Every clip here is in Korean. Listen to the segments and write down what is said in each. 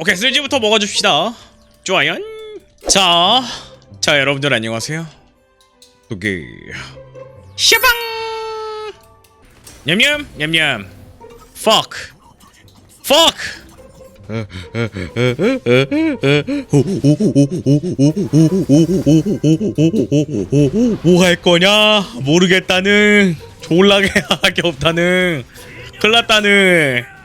오케이 슬지부터 먹어줍시다. 좋아요. 자, 자 여러분들 안녕하세요. 오케이. 샤방! 냠냠 냠냠. Fuck. Fuck. 뭐 할 거냐? 모르겠다는. 졸라게 할게 없다는. 클났다는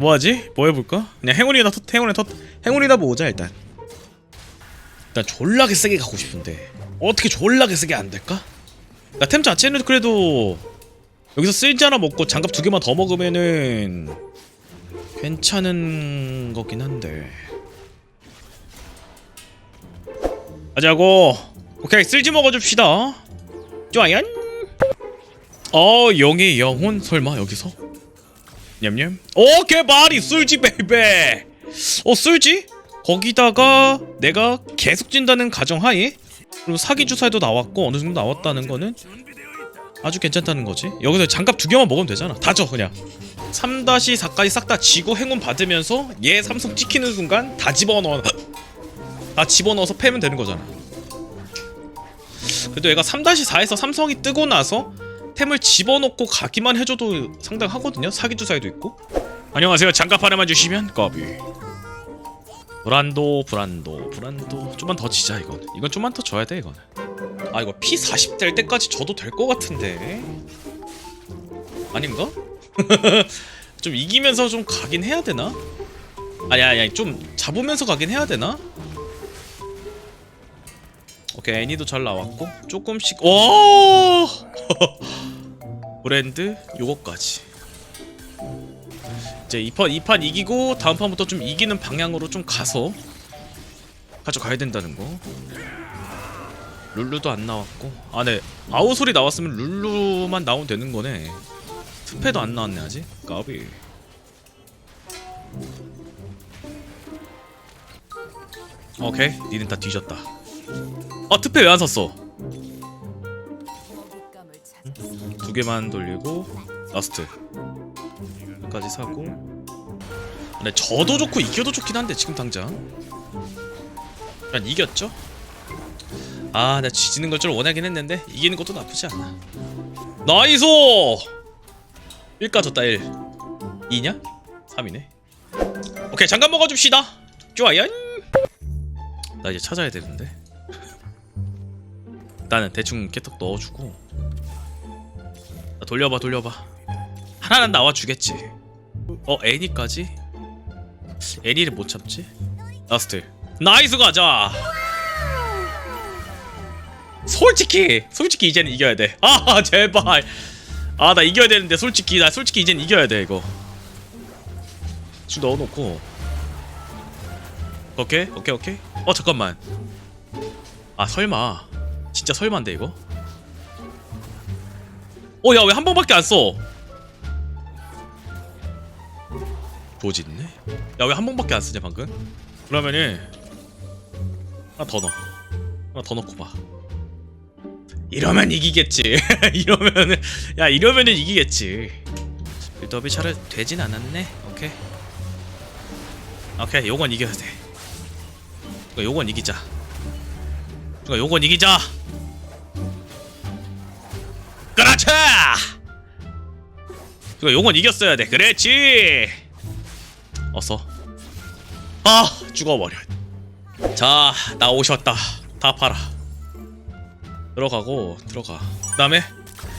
뭐하지? 뭐 해볼까? 그냥 행운이나 터, 행운이 터, 행운이나 모으자 일단. 일단 졸라게 세게 가고 싶은데. 어떻게 졸라게 세게 안 될까? 나 템 자체는 그래도 여기서 쓸지 하나 먹고 장갑 두 개만 더 먹으면은 괜찮은 거긴 한데. 가자고. 오케이 쓸지 먹어줍시다. 좋아요 어 영의 영혼? 설마 여기서 냠냠? 오케이 말이 쓸지 베이베. 어 쓸지? 거기다가 내가 계속 찐다는 가정하에 그리고 사기 주사에도 나왔고 어느 정도 나왔다는 거는 아주 괜찮다는 거지. 여기서 장갑 두 개만 먹으면 되잖아. 다져 그냥. 3-4까지 싹 다 지고 행운 받으면서 얘 삼성 찍히는 순간 다 집어넣어. 다 집어넣어서 패면 되는 거잖아. 그래도 얘가 3-4에서 삼성이 뜨고 나서 템을 집어넣고 가기만 해줘도 상당하거든요. 사기 주사에도 있고. 안녕하세요. 장갑 하나만 주시면 까비. 브란도 브란도 브란도. 좀만 더 지자 이건. 이건 좀만 더 줘야 돼 이거는 아 이거 피 40 될 때까지 줘도 될 것 같은데. 아닌가? 좀 이기면서 좀 가긴 해야 되나? 아니 아니 아니. 좀 잡으면서 가긴 해야 되나? 오케이 애니도 잘 나왔고. 조금씩. 오 브랜드 요거까지. 이제 이판 이판 이기고 다음 판부터 좀 이기는 방향으로 좀 가서 가져가야 된다는 거. 룰루도 안 나왔고. 아네. 아우 소리 나왔으면 룰루만 나오면 되는 거네. 스페도 안 나왔네 아직. 까비. 오케이. 니는 다 뒤졌다. 어 특패 왜안 샀어 두 개만 돌리고 라스트 까지 사고 근데 져도 좋고 이겨도 좋긴 한데 지금 당장 난 이겼죠? 아, 나 지지는 걸줄 원하긴 했는데 이기는 것도 나쁘지 않아. 나이스! 1가 졌다 1. 2냐? 3이네. 오케이, 잠깐 먹어줍시다. 좋아요. 나 이제 찾아야 되는데. 나는 대충 깨톡 넣어주고. 나 돌려봐, 돌려봐. 하나는 나와주겠지. 어, 애니까지? 애니를 못 참지? 라스트. 나이스 가자! 솔직히 솔직히 이제는 이겨야 돼. 아 제발. 아 나 이겨야 되는데 솔직히 나 솔직히 이제는 이겨야 돼 이거. 쭉 넣어놓고. 오케이 오케이 오케이. 어 잠깐만. 아 설마 진짜 설마인데 이거? 어 야 왜 한 번밖에 안 써? 조짓네. 야 왜 한 번밖에 안 쓰냐 방금? 그러면은 하나 더 넣어. 하나 더 넣고 봐. 이러면 이기겠지. 이러면은 야 이러면은 이기겠지. 빌드업이 잘 되진 않았네. 오케이. 오케이 요건 이겨야 돼. 이거 요건 이기자. 이거 요건 이기자. 그렇지. 이거 요건 이겼어야 돼. 그랬지. 어서. 아 죽어버려. 자 나 오셨다. 다 팔아. 들어가고 들어가. 그 다음에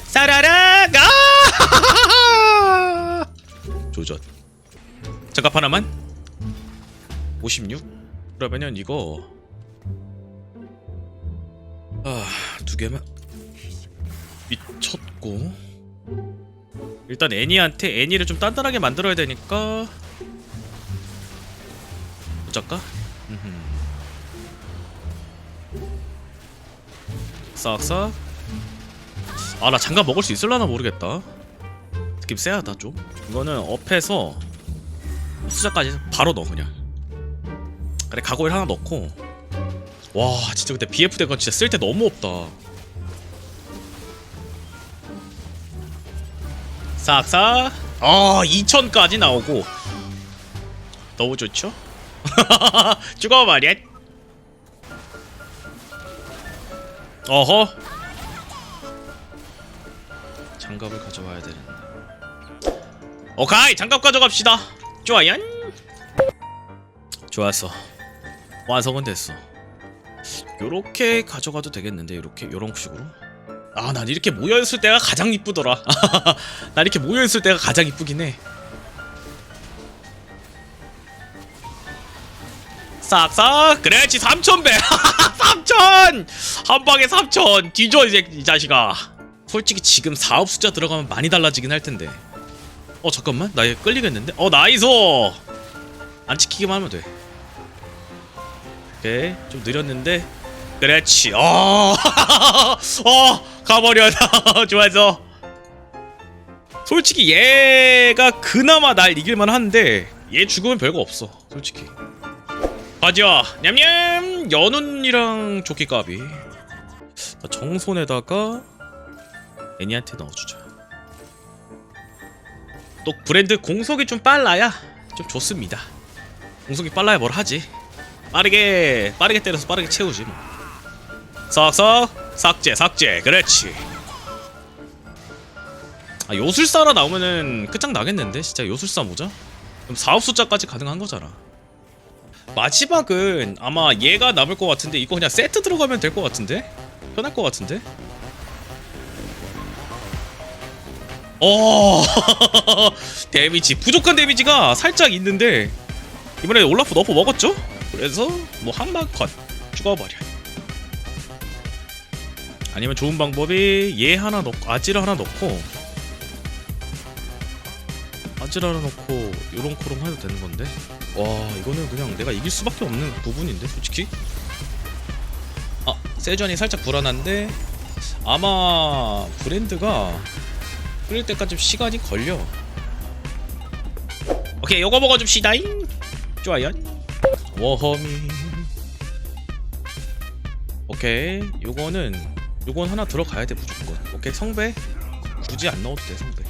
사라라가 조전. 잠깐 하나만. 56. 그러면은 이거 아 두 개만 미쳤 고. 일단 애니한테 애니를 좀 단단하게 만들어야 되니까. 어쩔까? 싹싹. 아나 장갑 먹을 수 있을라나 모르겠다. 느낌 쎄하다 좀. 이거는 업해서 수자까지 바로 넣어 그냥. 그래 가고일 하나 넣고. 와 진짜 그때 BF 된건 진짜 쓸 때 너무 없다 싹싹 아 2000까지 나오고. 너무 좋죠? 죽어버려 어허. 장갑을 가져와야 되는데. 오카이 장갑 가져갑시다. 좋아요 좋았어. 완성은 됐어. 요렇게 가져가도 되겠는데 요렇게? 요런 식으로 아 난 이렇게 모여있을 때가 가장 이쁘더라. 난 이렇게 모여있을 때가 가장 이쁘긴 해. 싹싹. 그렇지 3,000배. 3,000 한 방에 3,000 뒤져 이제 이 자식아. 솔직히 지금 사업 숫자 들어가면 많이 달라지긴 할 텐데. 어 잠깐만. 나 얘 끌리겠는데? 어 나이스 안 지키기만 하면 돼. 오케이. 좀 느렸는데 그렇지. 어, 어 가버려. 좋아서. 솔직히 얘가 그나마 날 이길만 한데 얘 죽으면 별거 없어 솔직히. 가자. 냠냠. 연운이랑 자, 정손에다가 애니한테 넣어주자. 또 브랜드 공속이 좀 빨라야 좀 좋습니다. 공속이 빨라야 뭘 하지? 빠르게 빠르게 때려서 빠르게 채우지 뭐 싹싹 삭제 삭제 그렇지 아 요술사 하나 나오면은 끝장 나겠는데 진짜 요술사 모자? 그럼 사업 숫자까지 가능한 거잖아 마지막은 아마 얘가 남을 것 같은데 이거 그냥 세트 들어가면 될 것 같은데? 편할 것 같은데? 어 데미지 부족한 데미지가 살짝 있는데 이번에 올라프 너프 먹었죠? 그래서 뭐 한방 컷 죽어버려 아니면 좋은 방법이 얘 하나 넣고 아지를 하나 넣고 아지를 하나 넣고 요런 코롱 해도 되는 건데? 와 이거는 그냥 내가 이길 수밖에 없는 부분인데 솔직히? 아 세전이 살짝 불안한데 아마 브랜드가 끓일 때까지 좀 시간이 걸려. 오케이 요거 먹어 줍시다잉 좋아요. 워허미 오케이 요거는 요건 하나 들어가야 돼 무조건. 오케이 성배? 굳이 안 넣어도 돼 성배.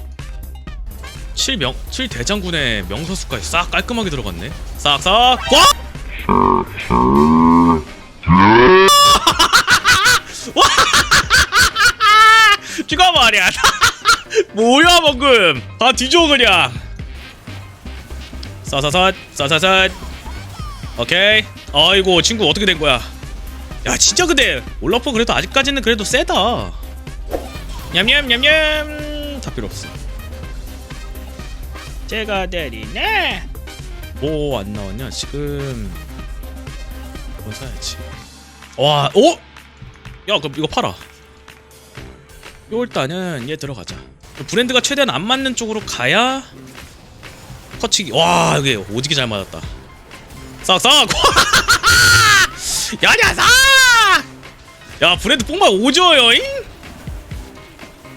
7명 7대장군의 명서수까지 싹 깔끔하게 들어갔네. 싹싹 꽉! 죽어버려 뭐야 방금. 다 뒤져 그냥. 싸사삿 싸사삿 오케이. 아이고 친구 어떻게 된 거야 야 진짜 근데 올라프 그래도 아직까지는 그래도 세다. 냠냠 냠냠. 다 필요 없어. 제가 내리네. 뭐 안 나왔냐? 지금 이건 사야지? 와 오! 야 그럼 이거 팔아. 요 일단은 얘 들어가자. 브랜드가 최대한 안 맞는 쪽으로 가야 커치기. 와 여기 오지게 잘 맞았다. 싹싹! 야 녀석 야 브랜드 뽕만 오져요 잉?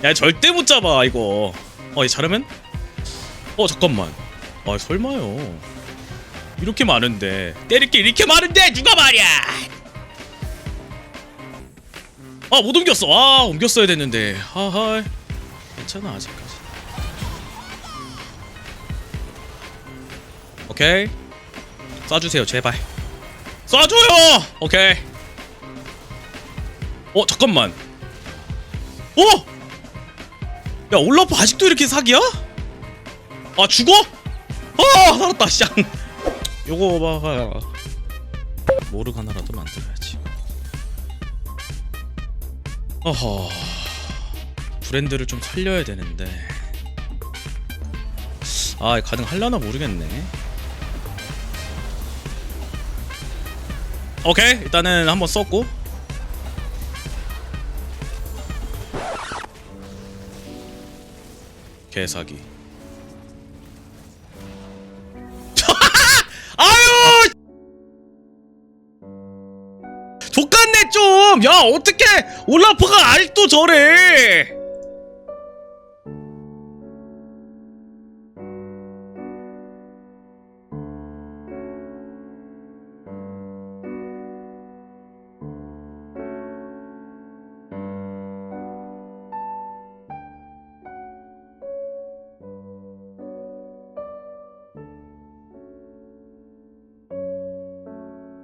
야 절대 못 잡아 이거. 어얘 잘하면? 어 잠깐만. 아 설마요. 이렇게 많은데. 때릴 게 이렇게 많은데 누가 말이야! 아 못 옮겼어. 아 옮겼어야 됐는데. 하하 괜찮아 아직까지. 오케이. 쏴주세요 제발. 쏴줘요! 오케이 어 잠깐만. 어? 야 올라프 아직도 이렇게 사기야? 아 죽어? 아 살았다 쌍 요거 봐봐. 모르가나라도 만들어야지. 어허. 브랜드를 좀 살려야 되는데. 아 가능할려나 모르겠네. 오케이 일단은 한번 썼고 개사기. 아유! 족같네 좀 야 어떻게 올라프가 아직도 저래